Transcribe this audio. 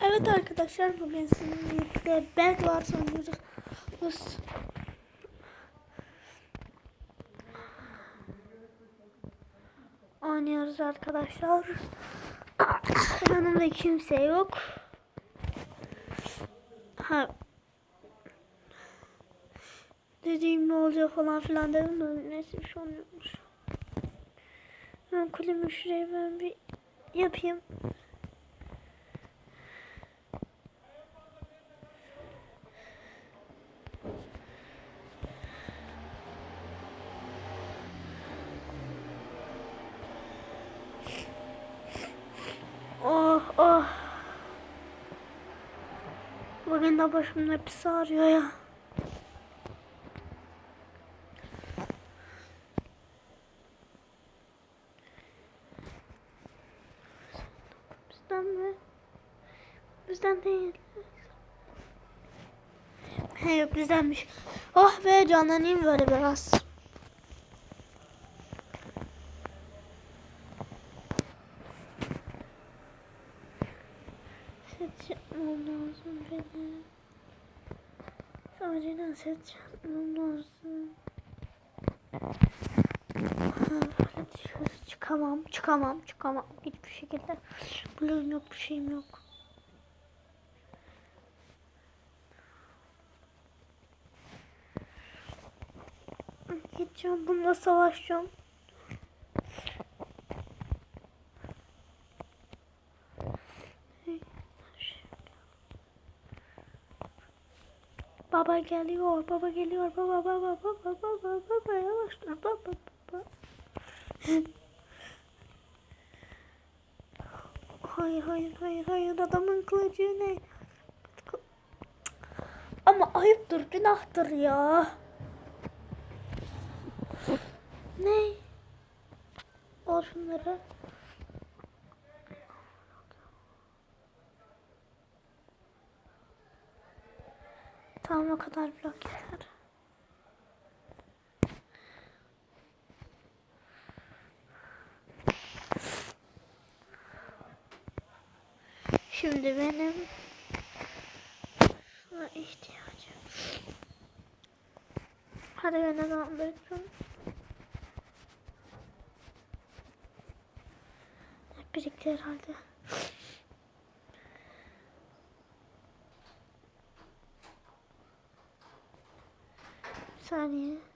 Evet arkadaşlar bugün sizinle ben var sanıyoruz. Oynuyoruz arkadaşlar. Yanımda kimse yok. Ha. Dediğim ne olacak falan filan dedim de neyse bir şey olmuyormuş. Ben kulemi şuraya ben bir yapayım. Oh oh. Bugün de başımın hepsi ağrıyor ya. Bizden mi? Bizden değil. He yok bizdenmiş. Oh be canlanayım böyle biraz. Set yapmam lazım benim. Acilen set yapmam lazım. Dışarı çıkamam, çıkamam, çıkamam. Hiçbir şekilde. Bloğum yok, bir şeyim yok. Gideceğim, bununla savaşacağım. Baba geliyor, baba geliyor, baba, baba, baba, baba, baba, yavaş dur, baba, baba. hayır, hayır, hayır, hayır, adamın kılıcı ne? Ama ayıptır, günahtır ya. Ne? Al şunları. Tamam o kadar blok yeter. Şimdi benim şuna ihtiyacım. Hadi beni dondursun. Hep birlikte herhalde. Bir saniye.